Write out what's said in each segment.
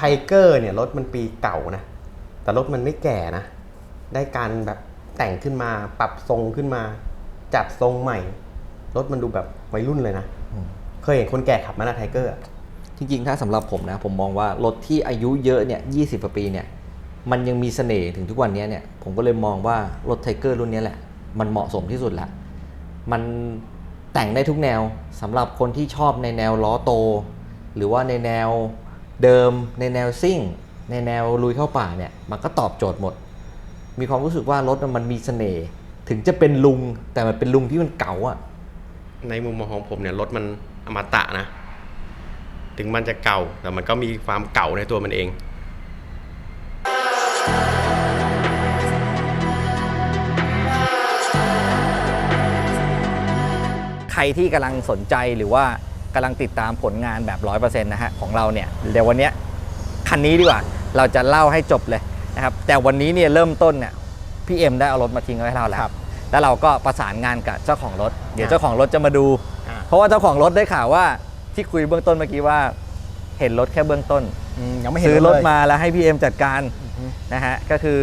ไทเกอร์เนี่ยรถมันปีเก่านะ แต่รถมันไม่แก่นะ ได้การแบบแต่งขึ้นมาปรับทรงขึ้นมา จัดทรงใหม่ รถมันดูแบบวัยรุ่นเลยนะ เคยเห็นคนแก่ขับไหมานะไทเกอร์จริงๆ ถ้าสำหรับผมนะ ผมมองว่ารถที่อายุเยอะเนี่ยยีกว่าปีเนี่ย มันยังมีเสน่ห์ถึงทุกวันนี้เนี่ย ผมก็เลยมองว่ารถไทเกอร์รุ่นนี้แหละ มันเหมาะสมที่สุดละ มันแต่งได้ทุกแนวสำหรับคนที่ชอบในแนวล้อโต หรือว่าในแนว เดิมในแนวซิ่ง ในแนวลุยเข้าป่าเนี่ยมันก็ตอบโจทย์หมด มีความรู้สึกว่ารถมันมีเสน่ห์ถึงจะเป็นลุงแต่มันเป็นลุงที่มันเก่าอะในมุมมองของผมเนี่ยรถมันอมตะนะ ถึงมันจะเก่าแต่มันก็มีความเก่าในตัวมันเองใครที่กำลังสนใจหรือว่ากำลังติดตามผลงานแบบ 100%นะฮะของเราเนี่ยเดี๋ยววันเนี้ยคันนี้ดีกว่าเราจะเล่าให้จบเลยนะครับแต่วันนี้เนี่ยเริ่มต้นเนี่ยพี่เอ็มได้เอารถมาทิ้งไว้ให้เราแล้วครับแล้วเราก็ประสานงานกับเจ้าของรถ เดี๋ยวอ่าเจ้าของรถจะมาดูอ่าเพราะว่าเจ้าของรถได้ข่าวว่าที่คุยเบื้องต้นเมื่อกี้ว่า เห็นรถแค่เบื้องต้นยังไม่เห็นซื้อรถเลยมาแล้วให้พี่เอ็มจัดการนะฮะก็คือ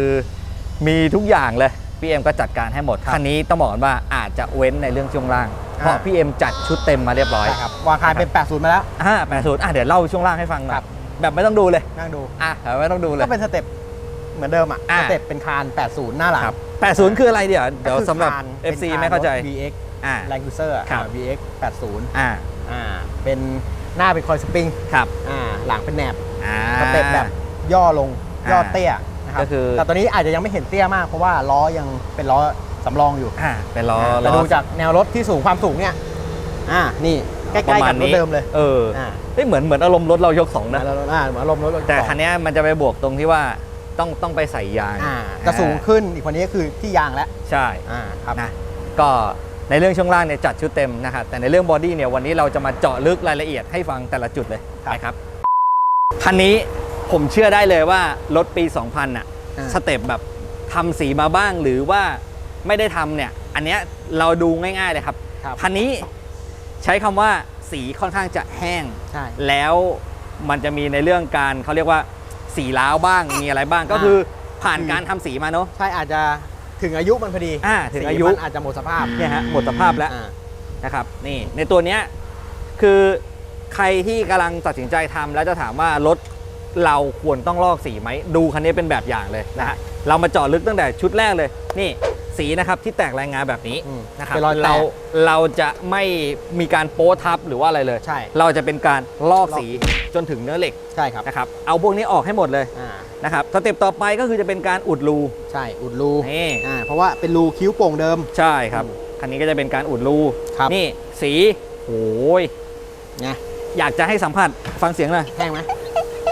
มีทุกอย่างเลย พี่เอ็มก็จัดการให้หมด คันนี้ต้องบอกก่อนว่าอาจจะเว้นในเรื่องช่วงล่าง เพราะพี่เอ็มจัดชุดเต็มมาเรียบร้อยใช่ครับวางขายเป็น 80 มาแล้ว อ่าแปดศูนย์อะเดี๋ยวเล่าช่วงล่างให้ฟังหน่อครัยบ แบบไม่ต้องดูเลย นั่งดู อะแบบไม่ต้องดูเลย ก็เป็นสเต็ปเหมือนเดิมอะ อ่า สเต็ปเป็นคาน 80 หน้าหลังครับแปดศูนย์คืออะไรเดี๋ยวเดี๋ยวก็คือสำหรับคาน FC ป็นคนไม่เข้าใจ รถ VX อ่าแรงคูเซอร์ครับ VX 80อ่าอ่า เป็นหน้าเป็นคอยสปริง ครับอ่า หลังเป็นแหนบ อ่า สเต็ปแบบย่อลง อ่า ย่อเตี้ย นะครับก็คือแต่ตอนนี้อาจจะยังไม่เห็นเตี้ยมากเพราะว่าล้อยังเป็นล้อสำรองอยู่อ่าเป็นล้อแต่ล้อดูจากแนวรถที่สูงความสูงเนี่ยอ่านี่ใกประล้ๆมากัณบรถนี้เดิมเลย เอออ่าเฮ้ยเหมือนเหมือนอารมณ์รถเรายกสองนะแล้วอ่าเหมือนอารมณ์รถแต่สองคันเนี้ยมันจะไปบวกตรงที่ว่าต้องต้องไปใส่ยางอ่าจะสูงขึ้นอีกคนนี้ก็คือที่ยางแล้วใช่อ่าครับนะก็ในเรื่องช่วงล่างเนี่ยจัดชุดเต็มนะครับแต่ในเรื่องบอดี้เนี่ยวันนี้เราจะมาเจาะลึกรายละเอียดให้ฟังแต่ละจุดเลยครับนะครับคันนี้ ผมเชื่อได้เลยว่ารถปี 2000น่ะอ่าสเต็ปแบบทำสีมาบ้างหรือว่าไม่ได้ทำเนี่ย อันเนี้ยเราดูง่ายๆเลยครับครับคันนี้ใช้คำว่าสีค่อนข้างจะแห้ง ใช่ แล้วมันจะมีในเรื่องการเขาเรียกว่าสีล้าวบ้างมีอะไรบ้างก็อ่าคือผ่านการทำสีมาเนาะใช่อาจจะถึงอายุมันพอดีอ่าถึงอายุ สีมันอาจจะหมดสภาพเนี่ยฮะหมดสภาพแล้ว อ่า นะครับนี่ในตัวเนี้ยคือใครที่กำลังตัดสินใจทำแล้วจะถามว่ารถ เราควรต้องลอกสีไหม ดูคันนี้เป็นแบบอย่างเลยนะฮะเรามาเจาะลึกตั้งแต่ชุดแรกเลย นี่สีนะครับที่แตกรายงานแบบนี้อืมนะครับเป็นรอยแตกเราเราจะไม่มีการโป๊ทับหรือว่าอะไรเลยใช่เราจะเป็นการลอกสีจนถึงเนื้อเหล็กใช่ครับนะครับเอาพวกนี้ออกให้หมดเลยอ่านะครับสเต็ปต่อไปก็คือจะเป็นการอุดรูใช่อุดรูนี่อ่าเพราะว่าเป็นรูคิ้วโป่งเดิมใช่ครับคันนี้ก็จะเป็นการอุดรูครับนี่สีโอ้ยไงอยากจะให้สัมผัสฟังเสียงหน่อยแห้งไหม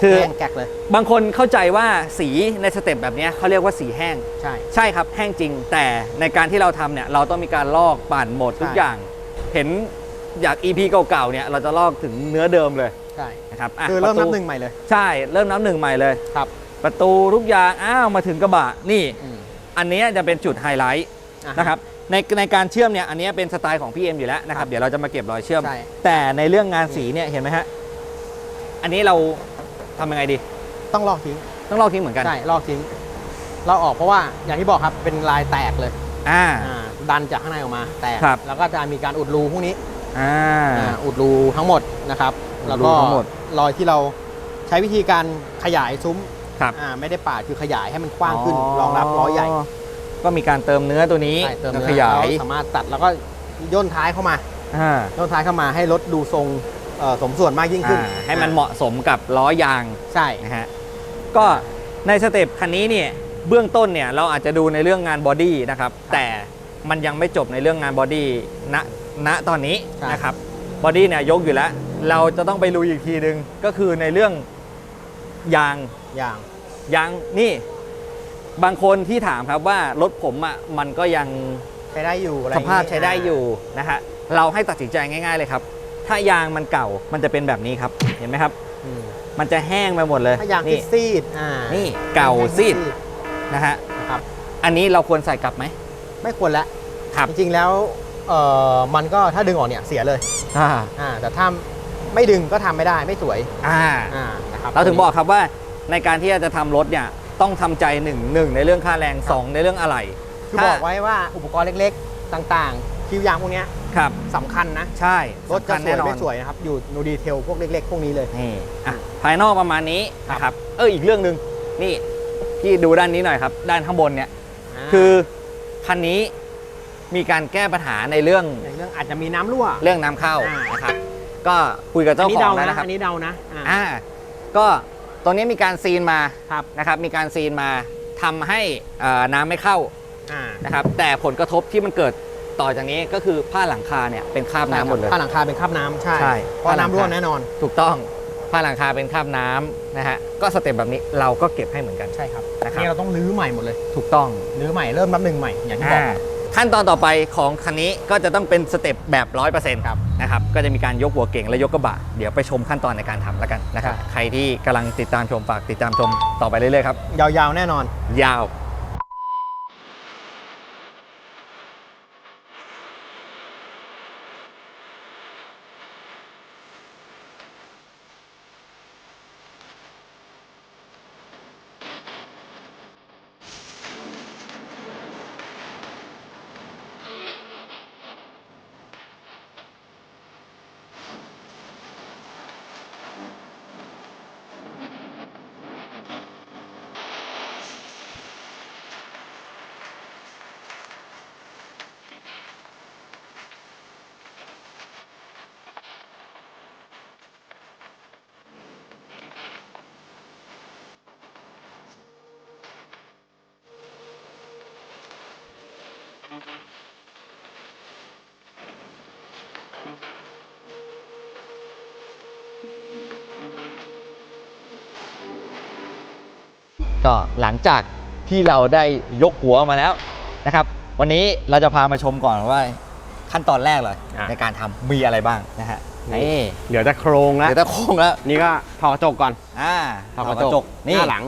คือ แห้งแกกเลย บางคนเข้าใจว่าสีในสเต็ปแบบเนี้ยเขาเรียกว่าสีแห้ง ใช่ ใช่ครับแห้งจริง แต่ในการที่เราทำเนี่ยเราต้องมีการลอกปั่นหมดทุกใช่ อย่าง เห็นอยาก EP เก่าๆเนี่ยเราจะลอกถึงเนื้อเดิมเลยใช่นะครับะคือเริ่มประนับตูหนึ่งใหม่เลย ใช่เริ่มนับหนึ่งใหม่เลย ครับประตูทุกอย่างอ้าวมาถึงกระบะนี่ อืมอันเนี้ยจะเป็นจุดไฮไลท์อ่าฮนะครับในในการเชื่อมเนี่ยอันเนี้ยเป็นสไตล์ของพี่เอ็มอยู่แล้วนะครับเดี๋ยวเราจะมาเก็บรอยเชื่อม ใช่ แต่ในเรื่องงานสีเนี่ยเห็นไหมฮะอันนี้เรา ทำยังไงดี ต้องลอกทิ้งต้องลอกทิ้งเหมือนกันใช่ลอกทิ้งลอกออกเพราะว่าอย่างที่บอกครับเป็นลายแตกเลยอ่า อ่าดันจากข้างในออกมาแตกครับ แล้วก็จะมีการอุดรูพวกนี้อ่า อ่าอุดรูทั้งหมดนะครับอุดรูแล้วก็ทั้งหมดรอยที่เราใช้วิธีการขยายซุ้มครับ อ่าไม่ได้ปาดคือขยายให้มันกว้างขึ้นรองรับล้อใหญ่ ก็มีการเติมเนื้อตัวนี้ใช่เติมแล้วเนื้อขยายแล้วสามารถตัดแล้วก็ย่นท้ายเข้ามาอ่า ย่นท้ายเข้ามาให้รถดูทรงเอ่อ สมส่วนมากยิ่งขึ้นอ่าให้มันเหมาะสมกับล้อยางใช่นะฮะก็ในสเต็ปคันนี้เนี่ยเบื้องต้นเนี่ยเราอาจจะดูในเรื่องงานบอดี้นะครับแต่มันยังไม่จบในเรื่องงานบอดี้ณณตอนนี้นะครับบอดี้เนี่ยยกอยู่แล้ว เราจะต้องไปลุยอีกทีหนึ่งก็คือในเรื่องยางอย่างยางนี่ บางคนที่ถามครับว่ารถผมอะมันก็ยังใช้ได้อยู่อะไรอสย่งงี้ภาพใช้ได้อยู่นะฮะเราให้ตัดสินใจง่าย ๆเลยครับ ถ้ายางมันเก่ามันจะเป็นแบบนี้ครับ เห็นไหมครับอืมมันจะแห้งไปหมดเลยถ้ายางที่นี่ซีดอ่านี่เก่าซีดนะฮะนะครับ อันนี้เราควรใส่กลับไหม ไม่ควรละครับ จริงๆแล้วเอ่อมันก็ถ้าดึงออกเนี่ยเสียเลยอ่าอ่าแต่ถ้าไม่ดึงก็ทำไม่ได้ไม่สวยอ่า อ่านะครับ เราถึงบอกครับว่าในการที่จะทำรถเนี่ยต้องทำใจหนึ่งหนึ่งในเรื่องค่าแรงสองในเรื่องอะไร คือบอกไว้ว่าอุปกรณ์เล็กๆ ต่างๆ คิวยางพวกเนี้ยครับสำคัญนะใช่รถจะสำคัญสแน่วยนอนไม่สวยนะครับอยู่นูดีเทลพวกเล็ก ๆ พวกนี้เลยนี่อะภายนอกประมาณนี้นะครับเอออีกเรื่องหนึ่งนี่พี่ดูด้านนี้หน่อยครับ ด้านข้างบนเนี่ยคือคันนี้มีการแก้ปัญหาในเรื่องในเรื่องอาจจะมีน้ำรั่วเรื่องน้ำเข้าอ่านนะครับก็คุยกับอัเจ้านนี้ขอเดางแล้วนะนะครับอันนี้เดานะอ่าอ่าก็ตรงนี้มีการซีนมาครับนะครับ มีการซีนมาทำให้เอ่อน้ำไม่เข้าอ่านะครับ แต่ผลกระทบที่มันเกิด ต่อจากนี้ก็คือผ้าหลังคาเนี่ยเป็นคราบน้ำหมดเลย ผ้าหลังคาเป็นคราบน้ำใช่ใช่เพราะน้ำรั่วแน่นอน ถูกต้องผ้าหลังคาเป็นคราบน้ำนะฮะก็สเต็ปแบบนี้เราก็เก็บให้เหมือนกัน ใช่ครับนะครับ นี่เราต้องรื้อใหม่หมดเลยถูกต้องรื้อใหม่เริ่มนับหนึ่งใหม่อย่างที่บอก อ่าขั้นตอนต่อไปของคันนี้ก็จะต้องเป็นสเต็ปแบบร้อยเปอร์เซ็นต์ครับนะครับก็จะมีการยกหัวเก่งและยกกระบะ เดี๋ยวไปชมขั้นตอนในการทำแล้วกันนะครับใช่ใครที่กำลังติดตามชมฝากติดตามชมต่อไปเรื่อยๆครับ ยาวๆแน่นอน ยาว ก็หลังจากที่เราได้ยกหัวมาแล้วนะครับ วันนี้เราจะพามาชมก่อนว่าขั้นตอนแรกเลย อะ ในการทำมีอะไรบ้างนะฮะนี่เดี๋ยวจะโครงแล้วเดี๋ยวตะโค้งแล้วนี่ก็ถอดกระจกก่อนอ่าถอดกระจกนี่หน้าหลัง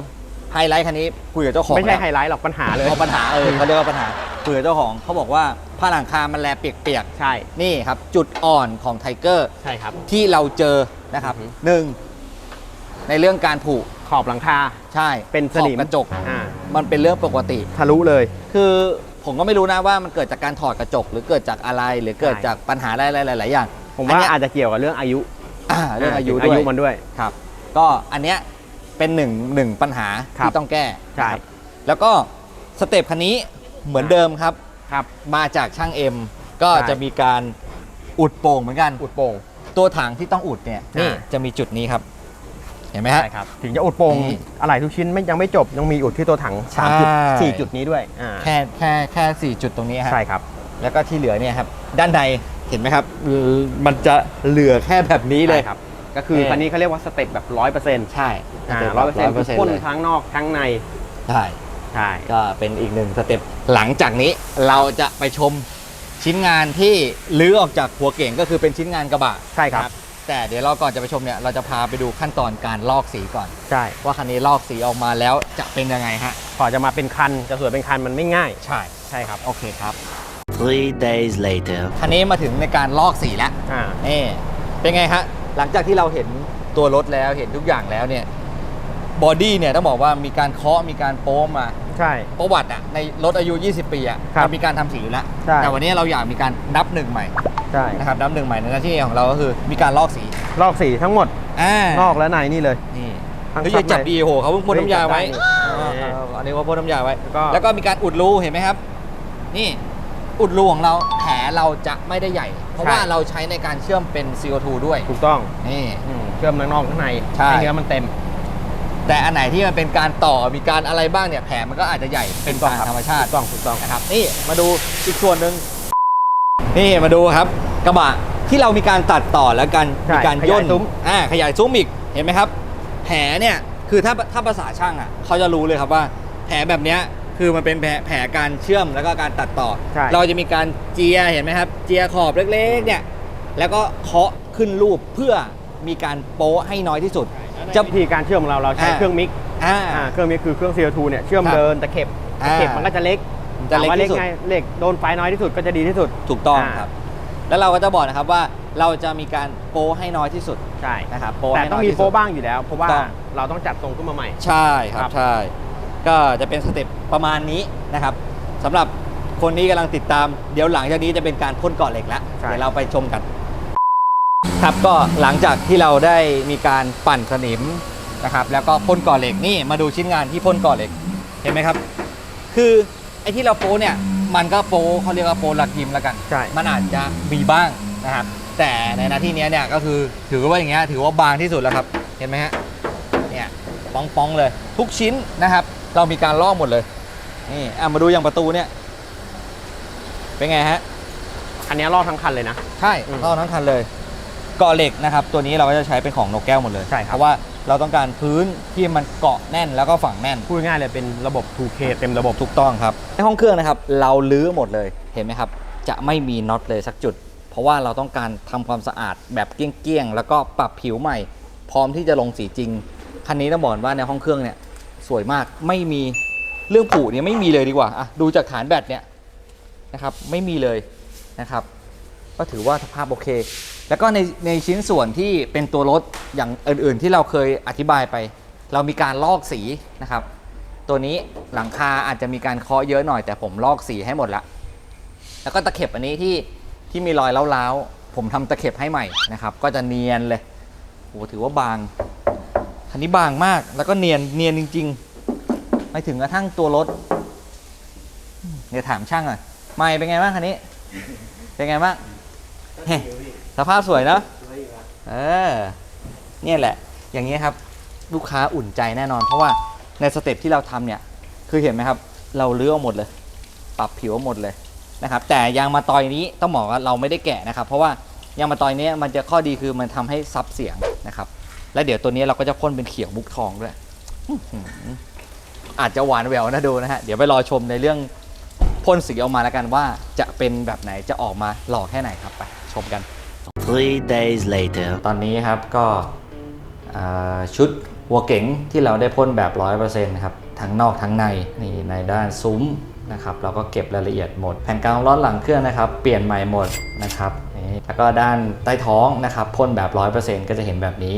ไฮไลท์คันนี้คุยกับเจ้าของไม่ใช่แล้ว ไฮไลท์หรอกปัญหาเลยเอาปัญหาเออเขาเรียกว่าปัญหาคุยกับเจ้าของเขาบอกว่าผ้าหลังคามันแลเปียกใช่ๆนี่ครับ จุดอ่อนของไทเกอร์ใช่ครับ ที่เราเจอนะครับอือฮึ หนึ่งในเรื่องการผุ ขอบหลังคา ใช่เป็นสนิมขอบกระจก อ่า มันเป็นเรื่องปกติ ทะลุเลย คือผมก็ไม่รู้นะว่ามันเกิดจากการถอดกระจก หรือเกิดจากอะไรหรือเกิดใช่จากปัญหาอะไรหลายๆอย่างผมว่าอันเนี้ยอาจจะเกี่ยวกับเรื่องอายุอ่าเรื่องอายุอาด้วยยุมันด้วย ครับ ก็อันเนี้ยเป็นหนึ่งหนึ่งปัญหาครับที่ต้องแก้ใช่นะครับแล้วก็สเต็ปคันนี้เหมือนเดิมครับครับ มาจากช่างเอ็มก็ใช่จะมีการอุดโป่งเหมือนกันอุดโป่งตัวถังที่ต้องอุดเนี่ยนี่อ่าจะมีจุดนี้ครับเห็นไหมฮะ ใช่ครับ ถึงจะอุดโป่งนี่อะไรทุกชิ้นไม่ยังไม่จบ ยังมีอุดที่ตัวถังใช่สามจุดสี่จุดนี้ด้วยอ่าแค่แค่แค่สี่จุดตรงนี้ฮะใช่ครับ แล้วก็ที่เหลือเนี่ยครับด้านในเห็นไหมครับเอ่อมันจะเหลือแค่แบบนี้เลย ใช่ครับ ก็คือเอ่อ คันนี้เขาเรียกว่าสเต็ปแบบร้อยเปอร์เซ็นต์ใช่ร้อยเปอร์เซ็นต์คือพ่นเลยทั้งนอกทั้งใน ใช่ใช่ ก็เป็นอีกหนึ่งสเต็ปหลังจากนี้เราจะไปชมชิ้นงานที่ลื้อออกจากหัวเก่งก็คือเป็นชิ้นงานกระบะ ใช่ครับ แต่เดี๋ยวเราก่อนจะไปชมเนี่ยเราจะพาไปดูขั้นตอนการลอกสีก่อน ใช่ว่าคันนี้ลอกสีออกมาแล้วจะเป็นยังไงฮะพอจะมาเป็นคันจะสวยเป็นคันมันไม่ง่าย ใช่ใช่ครับโอเคครับ Three days later. คันนี้มาถึงในการลอกสีแล้วอ่านี่เป็นไงฮะหลังจากที่เราเห็นตัวรถแล้วเห็นทุกอย่างแล้วเนี่ยบอดี้เนี่ยต้องบอกว่ามีการเคาะมีการโป้มาใช่ ประวัติอะในรถอายุ 20 ปีอะครับมันมีการทำสีอยู่แล้ว ใช่ แต่วันนี้เราอยากมีการนับหนึ่งใหม่ ใช่ นะครับนับหนึ่งใหม่ในหน้าที่ของเราก็คือมีการลอกสีลอกสีทั้งหมด อ่านอกและในนี่เลย นี่ทั้งเฮ้ยซัอย่าจับในดีโหเขาเพิ่งพ่นน้ำยาไว้เฮ้ยจับได้นี่อ่าอันนี้ว่าพ่นน้ำยาไว้ แล้วก็ แล้วก็มีการอุดรูเห็นไหมครับ นี่อุดรูของเราแผลเราจะไม่ได้ใหญ่ เพราะว่าเราใช้ในการเชื่อมเป็น CO2 ด้วยถูกต้องนี่ อืมเชื่อมทั้งนอกทั้งในใช่ให้เนื้อมันเต็ม แต่อันไหนที่มันเป็นการต่อมีการอะไรบ้างเนี่ยแผลมันก็อาจจะใหญ่เป็นถูกต้องการครับธรรมชาติถูกต้องถูกต้อง นะครับนี่มาดูอีกส่วนหนึ่ง นี่มาดูครับ กระบะที่เรามีการตัดต่อแล้วกันใช่มีการขยายย่นซุ้ม อ่าขยายซุ้มอีกเห็นไหมครับ แผลเนี่ยคือถ้าถ้าภาษาช่างอะเขาจะรู้เลยครับว่า แผลแบบเนี้ยคือมันเป็นแผลแผลการเชื่อมแล้วก็การตัดต่อ ใช่ เราจะมีการเจียเห็นไหมครับ เจียขอบเล็กๆเนี่ยแล้วก็เคาะขึ้นรูปเพื่อมีการโป๊ะให้น้อยที่สุด จะ วิธีการเชื่อมของเราเราใช้อ่า เครื่องมิกอ่า อ่าเครื่องมิกคือเครื่อง CO2 เนี่ยเชื่อมครับเดินตะเข็บอ่า ตะเข็บมันก็จะเล็กมัน จะเล็กถามว่าที่สุดไงเหล็กโดนไฟน้อยที่สุดก็จะดีที่สุดถูกต้องอ่าครับ แล้วเราก็จะบอกนะครับว่าเราจะมีการโปรให้น้อยที่สุดใช่นะครับโปรแต่ให้ต้องน้ยมีที่โฟสุดบ้างอยู่แล้วเพราะว่าต้องเราต้องจัดทรงขึ้นมาใหม่ ใช่คครัรับบใช่ก็จะเป็นสเต็ปประมาณนี้นะครับสำหรับคนนี้กำลังติดตามเดี๋ยวหลังจากนี้จะเป็นการพ่นเกาะเหล็กแล้วใช่เดี๋ยวเราไปชมกัน ครับก็หลังจากที่เราได้มีการปั่นสนิมนะครับ แล้วก็พ่นเกาะเหล็กนี่มาดูชิ้นงานที่พ่นเกาะเหล็กเห็นไหมครับ คือ ไอ้ที่เราโป้เนี่ยมันก็โป้เขาเรียกว่าโป้หลักยิมแล้วกัน ใช่ มันอาจจะมีบ้างนะครับแต่ในหน้าที่เนี้ยเนี่ยก็คือถือว่าอย่างเงี้ยถือว่าบางที่สุดแล้วครับเห็นไหมฮะเนี่ยป้องป้องๆเลย ทุกชิ้นนะครับ เรามีการลอกหมดเลยนี่อะมาดูอย่างประตูเนี่ยเป็นไงฮะ อันนี้ลอกทั้งคันเลยนะ ใช่อืมลอกทั้งคันเลยเกาะเหล็กนะครับ ตัวนี้เราก็จะใช้เป็นของนกแก้วหมดเลยใช่ครับ เพราะว่า เราต้องการพื้นที่มันเกาะแน่นแล้วก็ฝังแน่น พูดง่ายๆเลยเป็นระบบ 2K เต็มระบบ ถูกต้องครับ ในห้องเครื่องนะครับ เราลื้อหมดเลยเห็นไหมครับ จะไม่มีน็อตเลยสักจุด เพราะว่าเราต้องการทำความสะอาดแบบเกลี้ยงๆแล้วก็ปรับผิวใหม่ พร้อมที่จะลงสีจริงคันนี้ต้องบอกว่าในห้องเครื่องเนี่ยสวยมากไม่มีเรื่องผุเนี่ยไม่มีเลยดีกว่าอะดูจากฐานแบตเนี่ยนะครับไม่มีเลยนะครับ ก็ถือว่าสภาพโอเค แล้วก็ในในชิ้นส่วนที่เป็นตัวรถอย่างอื่น ๆ ที่เราเคยอธิบายไป เรามีการลอกสีนะครับ ตัวนี้หลังคาอาจจะมีการเคาะเยอะหน่อย แต่ผมลอกสีให้หมดละแล้วก็ตะเข็บอันนี้ที่ที่มีรอยเล้าๆผมทำตะเข็บให้ใหม่นะครับ ก็จะเนียนเลยโอ้ถือว่าบางคันนี้บางมาก แล้วก็เนียนเนียนจริงๆไปถึงกระทั่งตัวรถเดี๋ยวถามช่างหน่อยไม่เป็นไงบ้างคันนี้ เป็นไงบ้าง เฮ้สภาพสวยเนอะเออเนี่ยแหละ อย่างนี้ครับ ลูกค้าอุ่นใจแน่นอน เพราะว่าในสเต็ปที่เราทำเนี่ย คือเห็นไหมครับ เราเลื้อเอาหมดเลย ปรับผิวเอาหมดเลยนะครับ แต่ยางมาตอยนี้ต้องบอกว่าเราไม่ได้แกะนะครับ เพราะว่ายางมาตอยนี้มันจะข้อดีคือมันทำให้ซับเสียงนะครับ และเดี๋ยวตัวนี้เราก็จะพ่นเป็นเขียวมุกทองด้วยอื้อหืออาจจะหวานแหววนะดูนะฮะ เดี๋ยวไปรอชมในเรื่องพ่นสีออกมาแล้วกันว่าจะเป็นแบบไหนจะออกมาหล่อแค่ไหนครับไป ชมกัน Three days later. ตอนนี้ครับก็อ่าชุดหัวเก๋งที่เราได้พ่นแบบ 100%นะครับทั้งนอกทั้งในนี่ในด้านซุ้มนะครับเราก็เก็บรายละเอียดหมด แผ่นกาวร้อนหลังเครื่องนะครับ เปลี่ยนใหม่หมดนะครับนี่แล้วก็ด้านใต้ท้องนะครับพ่นแบบ 100%ก็จะเห็นแบบนี้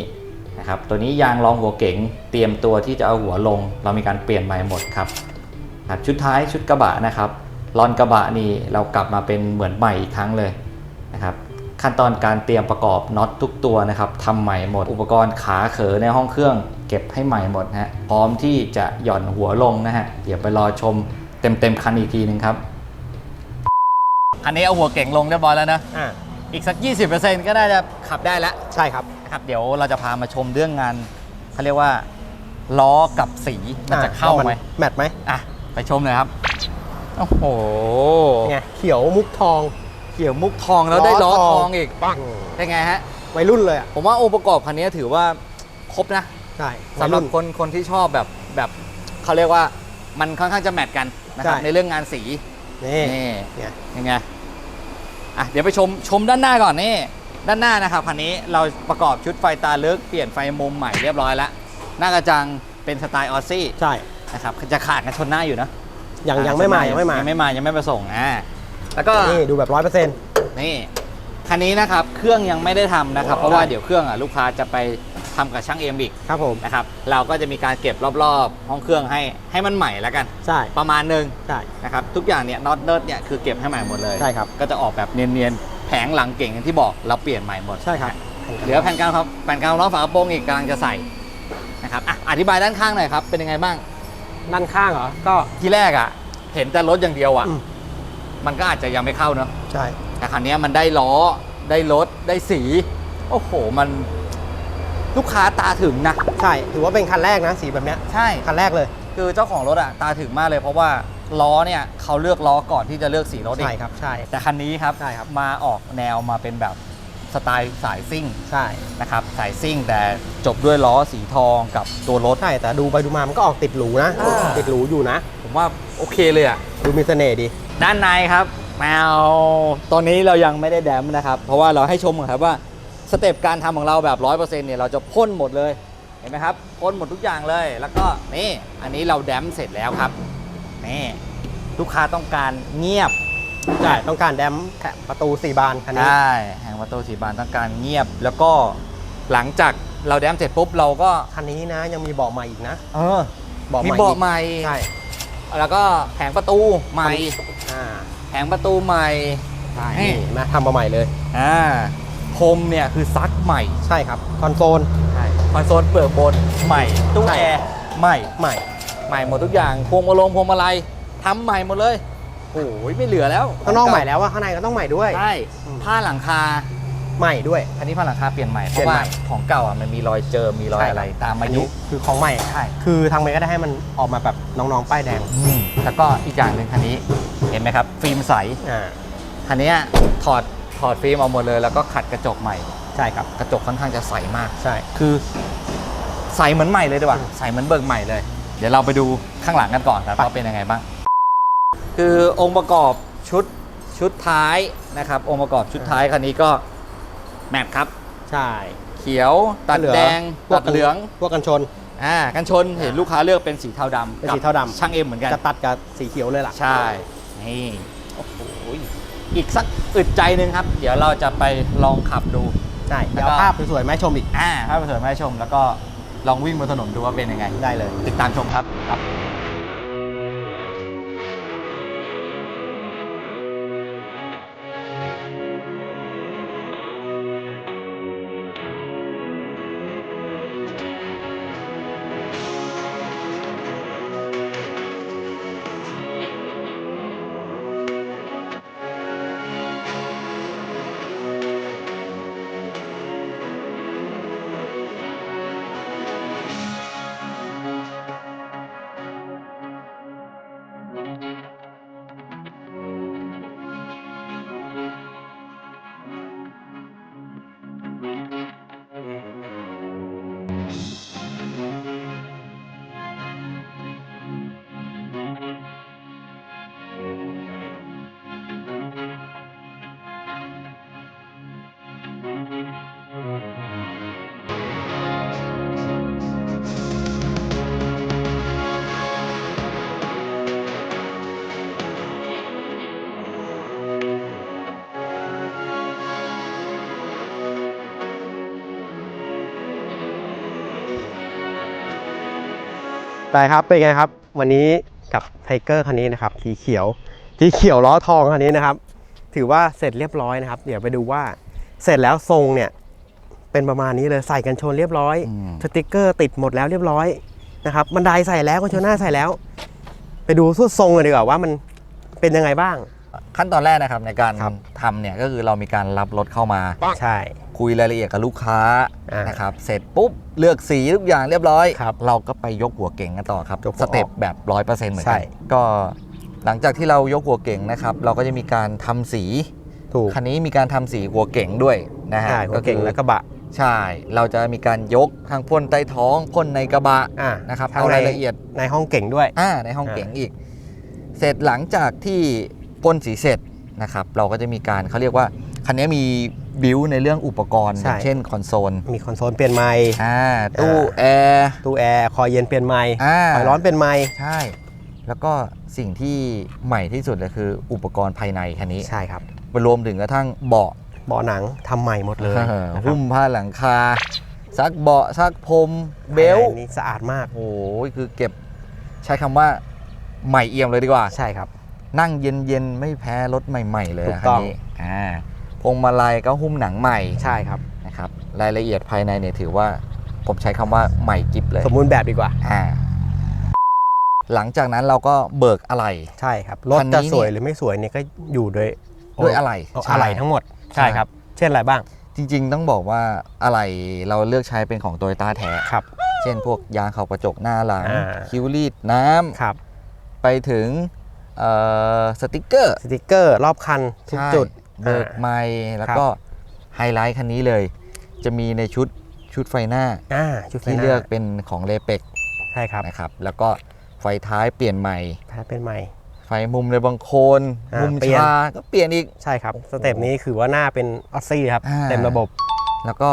นะครับตัวนี้ยางรองหัวเก๋งเตรียมตัวที่จะเอาหัวลง เรามีการเปลี่ยนใหม่หมดครับครับชุดท้ายชุดกระบะนะครับลอนกระบะนี่เรากลับมาเป็นเหมือนใหม่อีกครั้งเลยนะครับ ขั้นตอนการเตรียมประกอบน็อตทุกตัวนะครับทำใหม่หมด อุปกรณ์ขาเขอในห้องเครื่อง เก็บให้ใหม่หมดนะฮะพร้อมที่จะหย่อนหัวลงนะฮะเดี๋ยวไปรอชมเต็มเต็มๆคันอีกทีนึงครับคันนี้เอาหัวเก่งลงเรียบร้อยแล้วนะอ่าอีกสัก 20%ก็น่าจะขับได้แล้วใช่ครับนะครับ เดี๋ยวเราจะพามาชมเรื่องงานเขาเรียกว่าล้อกับสีมันจะเข้าไหมแมทไหมอะไปชมเลยครับโอ้โหไงเขียวมุกทอง เขียวมุกทองแล้วได้ล้อทองอีกปังเป็นไงฮะ วัยรุ่นเลยอะ ผมว่าองค์ประกอบคันนี้ถือว่าครบนะ ใช่สำหรับคนคนที่ชอบแบบแบบเขาเรียกว่ามันค่อนข้างจะแมทกันนะครับในเรื่องงานสี นี่นี่เนี่ยยังไงอะเดี๋ยวไปชมชมด้านหน้าก่อนนี่ด้านหน้านะครับคันนี้เราประกอบชุดไฟตาลึกเปลี่ยนไฟมุมใหม่เรียบร้อยแล้วหน้ากระจังเป็นสไตล์ออซซี่ใช่นะครับจะขาดกันชนหน้าอยู่นะยังยังไม่มายังไม่มายังไม่มายังไม่ประสงค์อ่า แล้วก็นี่ดูแบบร้อยเปอร์เซ็นต์ นี่คันนี้นะครับเครื่องยังไม่ได้ทำนะครับ เพราะว่าเดี๋ยวเครื่องอะลูกค้าจะไปทำกับช่างเอ็มอีกครับผม นะครับเราก็จะมีการเก็บรอบๆ ห้องเครื่องให้ให้มันใหม่แล้วกัน ใช่ ประมาณหนึงใช่ นะครับทุกอย่างเนี่ยน็อตเนิร์ดเนี่ยคือเก็บให้ใหม่หมดเลย ใช่ครับ ก็จะออกแบบเนียนๆแผงหลังเก่งอย่างที่บอกเราเปลี่ยนใหม่หมด ใช่ครับ เหลือแผ่นกลางครับแผ่นกลางล้อฝากระโปรงอีกกำลังจะใส่นะครับอะอธิบายด้านข้างหน่อยครับเป็นยังไงบ้างด้านข้างเหรอ ก็ ที่แรกอะ เห็นแต่รถอย่างเดียวอะอืม มันก็อาจจะยังไม่เข้าเนอะใช่ แต่คันนี้มันได้ล้อได้รถได้สี โอ้โหมันลูกค้าตาถึงนะ ใช่ ถือว่าเป็นคันแรกนะสีแบบเนี้ยใช่ คันแรกเลย คือเจ้าของรถอะตาถึงมากเลยเพราะว่าล้อเนี่ยเขาเลือกล้อก่อนที่จะเลือกสีรถอีใช่กครับ ใช่ แต่คันนี้ครับใช่ครับ มาออกแนวมาเป็นแบบสไตล์สายซิ่งใช่นะครับสายซิ่งแต่จบด้วยล้อสีทองกับตัวรถ ใช่แต่ดูไปดูมามันก็ออกติดหรูนะ อ่า ติดหรูอยู่นะ ผมว่าโอเคเลยอะดูมีเสน่ห์ดี ด้านในครับแมวตอนนี้เรายังไม่ได้แดมนะครับ เพราะว่าเราให้ชมก่อนครับว่าสเต็ปการทำของเราแบบ100%เนี่ยเราจะพ่นหมดเลยเห็นไหมครับพ่นหมดทุกอย่างเลย แล้วก็นี่อันนี้เราแดมเสร็จแล้วครับนี่ลูกค้าต้องการเงียบใช่ต้องการแดมแถมประตู4บานคันนี้ใช่แห่งประตูสีบานต้องการเงียบ แล้วก็หลังจากเราแดมเสร็จปุ๊บเราก็คันนี้นะยังมีเบาะใหม่อีกนะ เออเบาะใหมีม่เบาะอีกใหม่ใช่ แล้วก็แผงประตูใหม่ อ่าแผงประตูใหม่ ใช่นี่นี่เห็นไหมทำมาใหม่เลย อ่าพรมเนี่ยคือซักใหม่ ใช่ครับคอนโซลใช่คอนโซลเปลือกบนใหม่ ตู้ใช่แอร์ใหม่ ใหม่ใหม่หมดทุกอย่าง พวงมาลงพวงมาลัยทำใหม่หมดเลย โอ้ยไม่เหลือแล้วข้างนอกใหม่แล้วว่าข้างในก็ต้องใหม่ด้วย ใช่อืมผ้าหลังคา ใหม่ด้วย อันนี้ผ้าหลังคาเปลี่ยนใหม่ เพเปลี่ยราะนว่าใหม่ของเก่าอะมันมีรอยเจอมีรอยใช่อะไรครับตามอัอานยุนี้คือของใหม่ใช่คือทางเมย์ก็ได้ให้มันออกมาแบบน้องๆป้ายแดงอืมแล้วก็อีกอย่างหนึ่งคันนี้เห็นไหมครับ ฟิล์มใสอ่าคันเนี้ยถอดถอดฟิล์มออกหมดเลย แล้วก็ขัดกระจกใหม่ใช่ครับกระจกค่อนข้างจะใสมากใช่คือใสเหมือนใหม่เลยดีกว่าใสเหมือนเบิกใหม่เลย เดี๋ยวเราไปดูข้างหลังกันก่อนครับว่าเป็นยังไงบ้าง คือองค์ประกอบชุดชุดท้ายนะครับ องค์ประกอบชุดท้ายคันนี้ก็ แมทครับ ใช่เขียวตัดเหลือแดงพวตักดเหลืองพวกกันชน อ่ากันชนเห็นลูกค้าเลือกเป็นสีเทาดำเป็นกับสีเทาดำ ช่างเอ็มเหมือนกัน จะตัดกับสีเขียวเลยล่ะ ใช่นี่โอ้โหอีกสักอึดใจหนึ่งครับ เดี๋ยวเราจะไปลองขับดู ใช่แล้เดี๋ยวก็วภาพสวยๆมาให้ชมอีก อ่าภาพสวยๆมาให้ชมแล้วก็ลองวิ่งบนถนนดูว่าเป็นยังไง ได้เลย ติดตามชมครับ ไปครับเป็นไงครับ วันนี้กับไทเกอร์คันนี้นะครับสีเขียวสีเขียวล้อทองคันนี้นะครับ ถือว่าเสร็จเรียบร้อยนะครับ เดี๋ยวไปดูว่าเสร็จแล้วทรงเนี่ยเป็นประมาณนี้เลยใส่กันชนเรียบร้อยอืมสติกเกอร์ติดหมดแล้วเรียบร้อยนะครับบันไดใส่แล้วกันชนหน้าใส่แล้ว ไปดูสุดทรงเลยดีกว่าว่ามันเป็นยังไงบ้าง ขั้นตอนแรกนะครับในการครับทำเนี่ยก็คือเรามีการรับรถเข้ามาใช่ คุยรายละเอียดกับลูกค้าอ่านนะครับเสร็จปุ๊บเลือกสีทุกอย่างเรียบร้อย ครับเราก็ไปยกหัวเก่งกันต่อครับยกหัสวออกเต็ปแบบร้อยเปอร์เซ็นต์เหมือนใช่ กันก็หลังจากที่เรายกหัวเก่งนะครับเราก็จะมีการทำสีถูกคันนี้มีการทำสีหัวเก่งด้วยนะฮะใช่หัวเก่งคือและกระบะใช่ เราจะมีการยกทั้งพ่นใต้ท้องพ่นในกระบะอ่านะครับทั้งเอาในรายละเอียด ในห้องเก่งด้วย อ่าในห้องอ่า เก๋งอีก เสร็จหลังจากที่พ่นสีเสร็จนะครับ เราก็จะมีการเขาเรียกว่าคันนี้มี บิวในเรื่องอุปกรณ์อย่างเช่นคอนโซลมีคอนโซลเปลี่ยนไมค์อ่าตู้อ่าแอร์ ตู้แอร์คอยเย็นเปลี่ยนไมค์อ่า คอยร้อนเปลี่ยนไมค์ใช่ แล้วก็สิ่งที่ใหม่ที่สุดเลยคืออุปกรณ์ภายในคันนี้ใช่ครับรวมถึงกระทั่งเบาะเบาะหนังทำใหม่หมดเลยนะครับหุ้มผ้าหลังคา ซักเบาะซักพรมเบลภายในนี่สะอาดมากโอ้โหคือเก็บใช้คำว่าใหม่เอี่ยมเลยดีกว่า ใช่ครับ นั่งเย็นๆ ไม่แพ้รถใหม่ ๆ เลยถูกอะคัต้นองนี้อ่า พวงมาลัยก็หุ้มหนังใหม่ใช่ครับ นะครับรายละเอียดภายในเนี่ยถือว่าผมใช้คำว่าใหม่กิฟเลยสมบูรณ์แบบดีกว่า อ่าหลังจากนั้นเราก็เบิกอะไร ใช่ครับรถคันนี้จะสวยเนี่ย หรือไม่สวยเนี่ยก็อยู่ด้วยด้วยอะไรเอาใช่ อะไรทั้งหมดใช่ครับ เช่นอะไรบ้างจริงๆ ต้องบอกว่าอะไรเราเลือกใช้เป็นของโตโยต้าแท้ ครับ เช่นพวกยางขอบกระจกหน้าหลัง อ่า คิ้วรีดน้ำครับไปถึงเอ่อสติกเกอร์ สติกเกอร์รอบคันทุกใช่จุด เบิกอ่าไม้แล้วครับก็ไฮไลท์คันนี้เลย จะมีในชุดชุดไฟหน้าอ่าชุดไฟที่หน้าเลือกเป็นของเลเปกใช่ครับนะครับ แล้วก็ไฟท้ายเปลี่ยนใหม่แพ้เป็นใหม่ ไฟมุมในบางโคนอ่ามุมุมเปลี่ยนชาก็เปลี่ยนอีกใช่ครับสเต็ปนี้คือว่าหน้าเป็นออสซี่ครับอ่าเต็มระบบ แล้วก็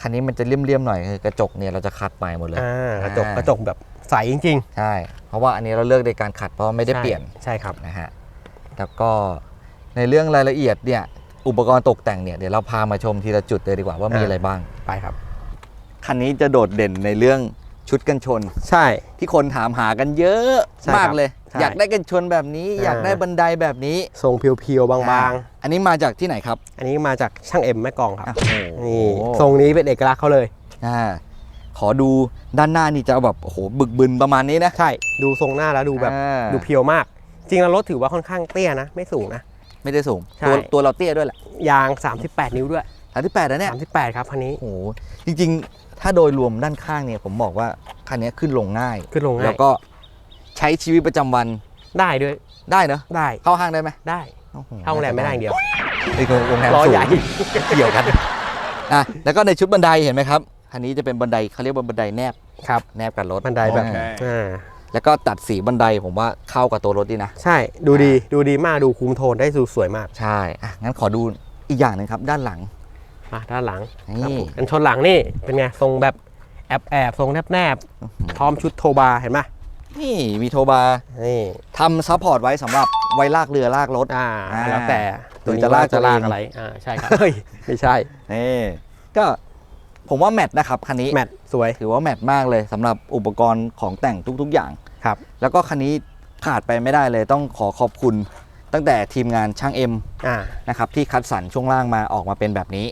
คันนี้มันจะเลี่ยมๆหน่อยคือกระจกเนี่ยเราจะขัดใหม่หมดเลยอ่ากระจกอ่ากระจกแบบใสจริงใช่ เพราะว่าอันนี้เราเลือกในการขัดเพราะว่าไม่ๆได้เปลี่ยนใช่ครับนะฮะแล้วก็ ในเรื่องรายละเอียดเนี่ยอุปกรณ์ตกแต่งเนี่ยเดี๋ยวเราพามาชมทีละจุดเลยดีกว่าว่ามีอ่าอะไรบ้างไปครับ คันนี้จะโดดเด่นในเรื่องชุดกันชน ใช่ ที่คนถามหากันเยอะใช่มากครับเลย ใช่อยากได้กันชนแบบนี้อ่าอยากได้บันไดแบบนี้ทรงเพียวๆ บางอันนี้มาจากที่ไหนครับๆ อันนี้มาจากช่างเอ็มแม่กลองครับโอ้โหนี่ทรงนี้เป็นเอกลักษณ์เขาเลย อ่าขอดูด้านหน้านี่จะแบบโอ้โหบึกบึนประมาณนี้นะ ใช่ ดูทรงหน้าแล้วดูแบบอ่า ดูเพียวมาก จริงแล้วรถถือว่าค่อนข้างเตี้ยนะ ไม่สูงนะ ไม่ได้สูง ใช่ ตัวตัวเราเตี้ยด้วยแหละยาง 38 นิ้วด้วย สามที่แปดนะเนี่ย38 ครับคันนี้ โอ้โหจริงๆ ถ้าโดยรวมด้านข้างเนี่ยผมบอกว่าคันนี้ขึ้นลงง่าย ขึ้นลงง่ายแล้วก็ใช้ชีวิตประจำวันได้ด้วยได้เนอะได้เข้าห้างได้ไหมได้โอ้โหเข้าโรงแรมไม่ได้อย่างเดียวนี่คือโรงแรมล้อสูใหญ่งเกี่ยวกัน อะแล้วก็ในชุดบันไดเห็นไหมครับคันนี้จะเป็นบันไดเขาเรียกว่าบันไดแนบครับ แนบกับรถบันไดแบบ อ่าอ่า แล้วก็ตัดสีบันไดผมว่าเข้ากับตัวรถดีนะ ใช่ดูดีดูดีมากดูคุมโทนได้ดูสวยมาก ใช่อะงั้นขอดูอีกอย่างหนึ่งครับด้านหลังมาด้านหลังนี่ครับผมกันชนหลังนี่เป็นไงทรงแบบแอบแอบทรงแนบแนบพร้อมชุดโทบาเห็นไหมนี่มีโทบาร์นี่ทำซัพพอร์ตไว้สำหรับไว้ลากเรือลากรถอ่าอ่าแล้วแต่หรือจะลากจะลากตัวเองอะไรอ่าใช่ครับเฮ้ยไม่ใช่นี่ก็ ผมว่าแมทนะครับคันนี้แมทสวย ถือว่าแมทมากเลยสำหรับอุปกรณ์ของแต่งทุก ๆ อย่างครับ แล้วก็คันนี้ขาดไปไม่ได้เลยต้องขอขอบคุณ ตั้งแต่ทีมงานช่างเอ็มอ่า นะครับที่คัดสรรช่วงล่างมาออกมาเป็นแบบนี้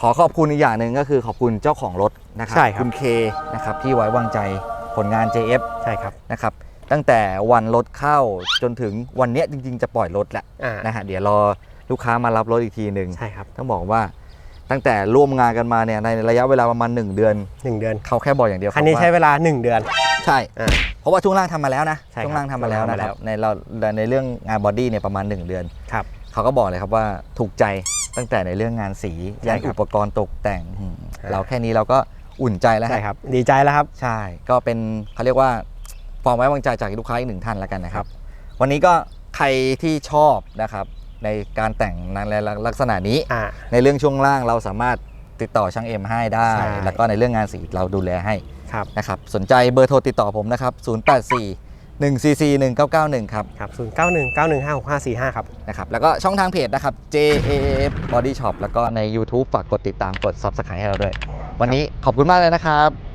ขอขอบคุณอีกอย่างหนึ่งก็คือขอบคุณเจ้าของรถนะครัใช่ครับ คุณเคนะครับที่ไว้วางใจผลงาน JF ใช่ครับนะครับตั้งแต่วันรถเข้าจนถึงวันเนี้ยจริง ๆ จะปล่อยรถแหละอ่านะฮะเดี๋ยวรอลูกค้ามารับรถอีกทีหนึ่ง ใช่ครับ ต้องบอกว่า ตั้งแต่ร่วมงานกันมาเนี่ยในระยะเวลาประมาณ 1 เดือน หนึ่งเดือน เขาแค่บอกอย่างเดียวคันนี้รับใช้ว่าเวลา 1 เดือน ใช่ อ่า เพราะว่าช่วงล่างทำมาแล้วนะใช่ครับช่วงล่างทำมาแล้วช่วงล่างนะทำมาคแล้รับว ในเราในเรื่องงานบอดี้เนี่ยประมาณ 1 เดือน ครับ เขาก็บอกเลยครับว่าถูกใจตั้งแต่ในเรื่องงานสีใช่ยันครับอุปกรณ์ตกแต่งอืมอ่า เราแค่นี้เราก็อุ่นใจแล้วฮะ ใช่ครับ ดีใจแล้วครับ ใช่ ก็เป็นเขาเรียกว่าความไว้วางใจจากลูกค้าอีกหนึ่งท่านแล้วกันนะครับ วันนี้ก็ใครที่ชอบนะครับ ในการแต่งในลักษณะนี้ อ่า ในเรื่องช่วงล่างเราสามารถติดต่อช่างเอ็มให้ได้ ใช่ แล้วก็ในเรื่องงานสีเราดูแลให้ครับ นะครับ สนใจเบอร์โทรติดต่อผมนะครับ 084 144 1991 ครับครับ0 9 1 9 1 5 6 5 4 5ครับ นะครับแล้วก็ช่องทางเพจนะครับ JAF Body Shop แล้วก็ใน YouTube ฝากกดติดตามกด Subscribe ให้เราด้วย วันนี้ขอบคุณมากเลยนะครับ